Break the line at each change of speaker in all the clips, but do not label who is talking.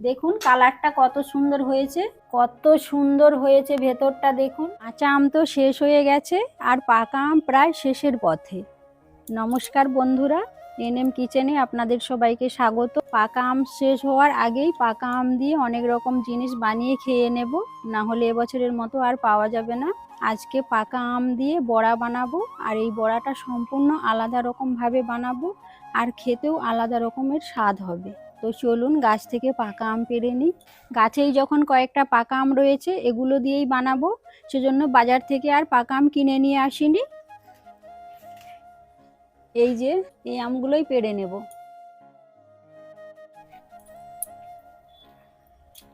দেখুন কালারটা কত সুন্দর হয়েছে, কত সুন্দর হয়েছে ভেতরটা দেখুন। কাঁচা আম তো শেষ হয়ে গেছে, আর পাকা আম প্রায় শেষের পথে। নমস্কার বন্ধুরা, এনএম কিচেনে আপনাদের সবাইকে স্বাগত। পাকা আম শেষ হওয়ার আগেই পাকা আম দিয়ে অনেক রকম জিনিস বানিয়ে খেয়ে নেব। না হলে এবছরের মতো আর পাওয়া যাবে না। আজকে পাকা আম দিয়ে বড়া বানাবো, আর এই বড়াটা সম্পূর্ণ আলাদা রকমভাবে বানাবো, আর খেতেও আলাদা রকমের স্বাদ হবে। তো চলুন গাছ থেকে পাকা আম পেরে নিই। গাছেই যখন কয়েকটা পাকা আম রয়েছে, এগুলো দিয়েই বানাবো। সেজন্য বাজার থেকে আর পাকা আম কিনে নিয়ে আসিনি। এই যে, এই আমগুলোই পেড়ে নেব।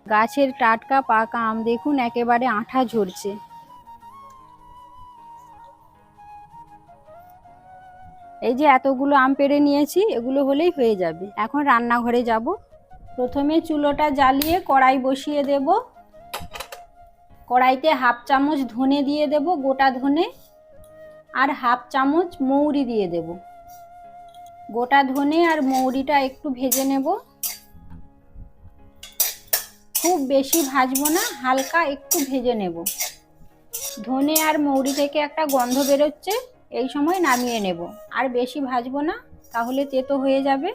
গাছের টাটকা পাকা আম দেখুন, একেবারে আঠা ঝরছে। এই যে এতগুলো আম পেড়ে নিয়েছি, এগুলো হলেই হয়ে যাবে। এখন রান্নাঘরে যাব। প্রথমে চুলোটা জ্বালিয়ে কড়াই বসিয়ে দেব। কড়াইতে হাফ চামচ ধনে দিয়ে দেব, গোটা ধনে, আর হাফ চামচ মৌরি দিয়ে দেব। গোটা ধনে আর মৌরিটা একটু ভেজে নেব। খুব বেশি ভাজবো না, হালকা একটু ভেজে নেব। ধনে আর মৌরি থেকে একটা গন্ধ বেরোচ্ছে। এই সময় নামিয়ে নেব। আর বেশি ভাজবো না, তাহলে তেতো হয়ে যাবে।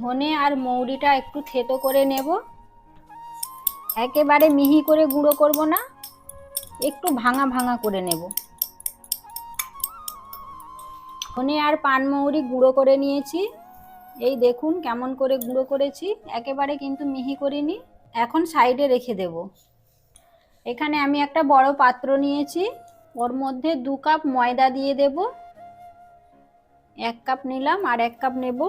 ধনে আর মৌরিটা একটু থেতো করে নেব। একেবারে মিহি করে গুঁড়ো করব না, একটু ভাঙা ভাঙা করে নেব। ধনে আর পানমৌরি গুঁড়ো করে নিয়েছি। এই দেখুন কেমন করে গুঁড়ো করেছি, একেবারে কিন্তু মিহি করিনি, এখন সাইডে রেখে দেব। এখানে আমি একটা বড় পাত্র নিয়েছি। ওর মধ্যে দু কাপ ময়দা দিয়ে দেব। এক কাপ নিলাম আর এক কাপ নেব।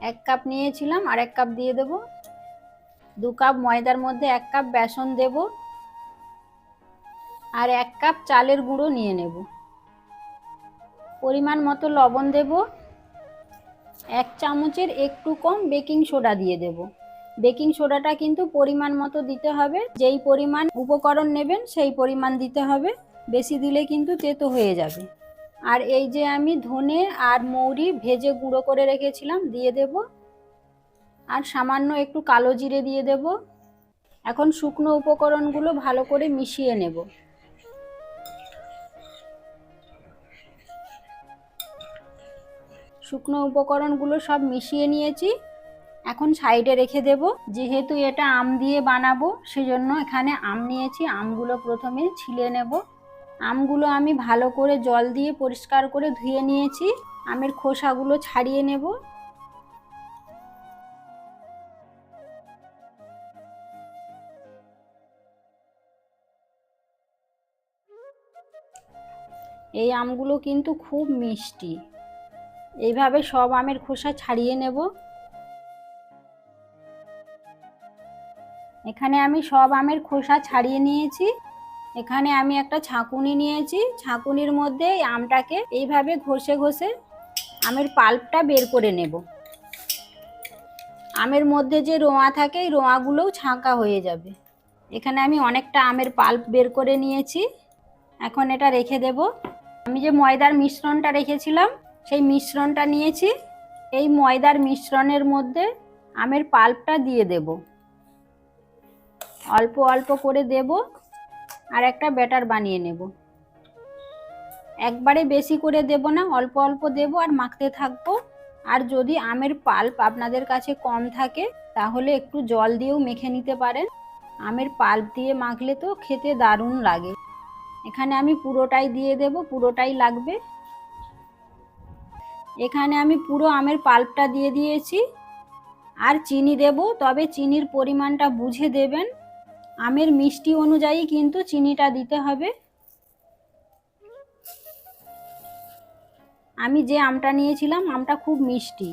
এক কাপ নিয়েছিলাম আর এক কাপ দিয়ে দেব। দু কাপ ময়দার মধ্যে এক কাপ বেসন দেব। আর এক কাপ চালের গুঁড়ো নিয়ে নেব। পরিমাণ মতো লবণ দেব। এক চামচের একটু কম বেকিং সোডা দিয়ে দেব। বেকিং সোডাটা কিন্তু পরিমাণ মতো দিতে হবে। যেই পরিমাণ উপকরণ নেবেন সেই পরিমাণ দিতে হবে। বেশি দিলে কিন্তু তেতো হয়ে যাবে। আর এই যে আমি ধনে আর মৌরি ভেজে গুঁড়ো করে রেখেছিলাম, দিয়ে দেব। আর সামান্য একটু কালো জিরে দিয়ে দেব। এখন শুকনো উপকরণগুলো ভালো করে মিশিয়ে নেব। শুকনো উপকরণগুলো সব মিশিয়ে নিয়েছি। এখন সাইডে রেখে দেব। যেহেতু এটা আম দিয়ে বানাবো, সেজন্য এখানে আম নিয়েছি। আমগুলো প্রথমে ছিলে নেব। আমগুলো আমি ভালো করে জল দিয়ে পরিষ্কার করে ধুয়ে নিয়েছি। আমের খোসাগুলো ছাড়িয়ে নেব। এই আমগুলো কিন্তু খুব মিষ্টি। এইভাবে সব আমের খোসা ছাড়িয়ে নেব। এখানে আমি সব আমের খোসা ছাড়িয়ে নিয়েছি। এখানে আমি একটা ছাঁকুনি নিয়েছি। ছাঁকুনির মধ্যে এই আমটাকে এইভাবে ঘষে ঘষে আমের পাল্পটা বের করে নেব। আমের মধ্যে যে রোঁয়া থাকে, এই রোঁয়াগুলোও ছাঁকা হয়ে যাবে। এখানে আমি অনেকটা আমের পাল্প বের করে নিয়েছি। এখন এটা রেখে দেব। আমি যে ময়দার মিশ্রণটা রেখেছিলাম, সেই মিশ্রণটা নিয়েছি। এই ময়দার মিশ্রণের মধ্যে আমের পাল্পটা দিয়ে দেব। অল্প অল্প করে দেব। আর একটা ব্যাটার বানিয়ে নেব। একবারে বেশি করে দেব না, অল্প অল্প দেব আর মাখতে থাকব। আর যদি আমের পাল্প আপনাদের কাছে কম থাকে, তাহলে একটু জল দিয়েও মেখে নিতে পারেন। আমের পাল্প দিয়ে মাখলে তো খেতে দারুণ লাগে। এখানে আমি পুরোটাই দিয়ে দেব, পুরোটাই লাগবে। এখানে আমি পুরো আমের পাল্পটা দিয়ে দিয়েছি। আর চিনি দেব, তবে চিনির পরিমাণটা বুঝে দেবেন। আমের মিষ্টি অনুযায়ী কিন্তু চিনিটা দিতে হবে। আমি যে আমটা নিয়েছিলাম, আমটা খুব মিষ্টি।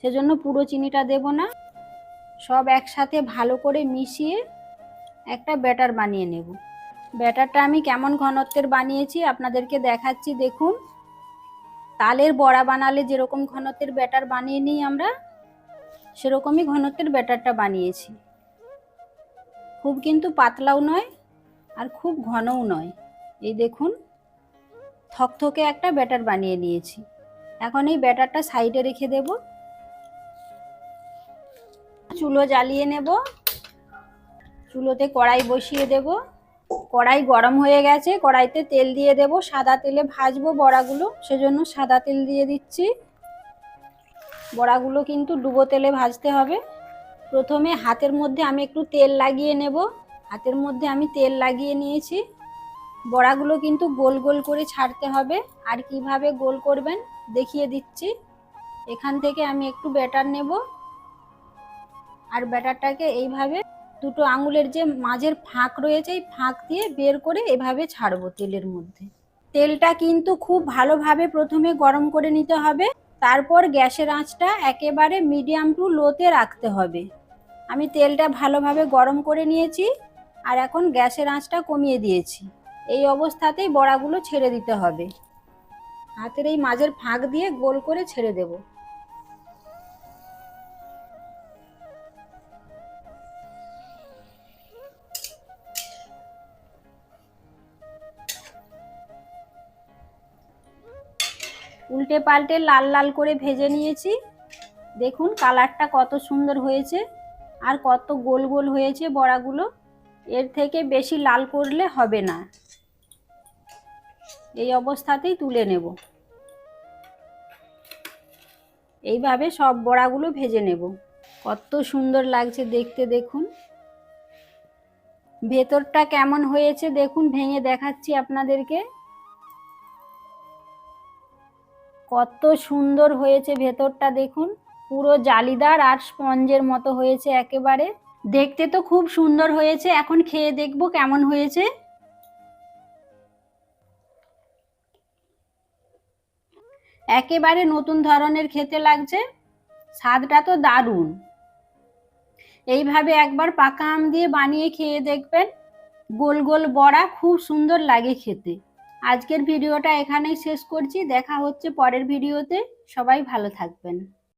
সেজন্য পুরো চিনিটা দেব না। সব একসাথে ভালো করে মিশিয়ে একটা ব্যাটার বানিয়ে নেব। ব্যাটারটা আমি কেমন ঘনত্বের বানিয়েছি আপনাদেরকে দেখাচ্ছি, দেখুন। তালের বড়া বানালে যেরকম ঘনত্বের ব্যাটার বানিয়ে নিই আমরা, সেরকমই ঘনত্বের ব্যাটারটা বানিয়েছি। খুব কিন্তু পাতলাও নয় আর খুব ঘনও নয়। এই দেখুন, থকথকে একটা ব্যাটার বানিয়ে নিয়েছি। এখন এই ব্যাটারটা সাইডে রেখে দেব। চুলো জ্বালিয়ে নেব। চুলোতে কড়াই বসিয়ে দেব। কড়াই গরম হয়ে গেছে, কড়াইতে তেল দিয়ে দেব। সাদা তেলে ভাজবো বড়াগুলো, সেজন্য সাদা তেল দিয়ে দিচ্ছি। বড়াগুলো কিন্তু ডুবো তেলে ভাজতে হবে। প্রথমে হাতের মধ্যে আমি একটু তেল লাগিয়ে নেব। হাতের মধ্যে আমি তেল লাগিয়ে নিয়েছি। বড়াগুলো কিন্তু গোল গোল করে ছাড়তে হবে। আর কীভাবে গোল করবেন দেখিয়ে দিচ্ছি। এখান থেকে আমি একটু ব্যাটার নেব। আর ব্যাটারটাকে এইভাবে দুটো আঙুলের যে মাঝের ফাঁক রয়েছে, এই ফাঁক দিয়ে বের করে এভাবে ছাড়বো তেলের মধ্যে। তেলটা কিন্তু খুব ভালোভাবে প্রথমে গরম করে নিতে হবে। তারপর গ্যাসের আঁচটা একেবারে মিডিয়াম টু লোতে রাখতে হবে। আমি তেলটা ভালোভাবে গরম করে নিয়েছি আর এখন গ্যাসের আঁচটা কমিয়ে দিয়েছি। এই অবস্থাতেই বড়াগুলো ছেড়ে দিতে হবে। হাতের এই মাঝের ফাঁক দিয়ে গোল করে ছেড়ে দেব। উল্টে পাল্টে লাল লাল করে ভেজে নিয়েছি। দেখুন কালারটা কত সুন্দর হয়েছে। আর কত গোল গোল হয়েছে বড়াগুলো, এর থেকে বেশি লাল করলে হবে না। এই অবস্থাতেই তুলে নেব। এইভাবে সব বড়াগুলো ভেজে নেব। কত সুন্দর লাগছে দেখতে দেখুন। ভেতরটা কেমন হয়েছে দেখুন, ভেঙে দেখাচ্ছি আপনাদেরকে। কত সুন্দর হয়েছে ভেতরটা দেখুন। পুরো জালিদার আর স্পঞ্জের মতো হয়েছে একেবারে। দেখতে তো খুব সুন্দর হয়েছে। এখন খেয়ে দেখব কেমন হয়েছে। একেবারে নতুন ধরনের খেতে লাগছে। স্বাদটা তো দারুণ। এইভাবে একবার পাকা আম দিয়ে বানিয়ে খেয়ে দেখবেন। গোল গোল বড়া খুব সুন্দর লাগে খেতে। আজকের ভিডিওটা এখানেই শেষ করছি। দেখা হচ্ছে পরের ভিডিওতে। সবাই ভালো থাকবেন।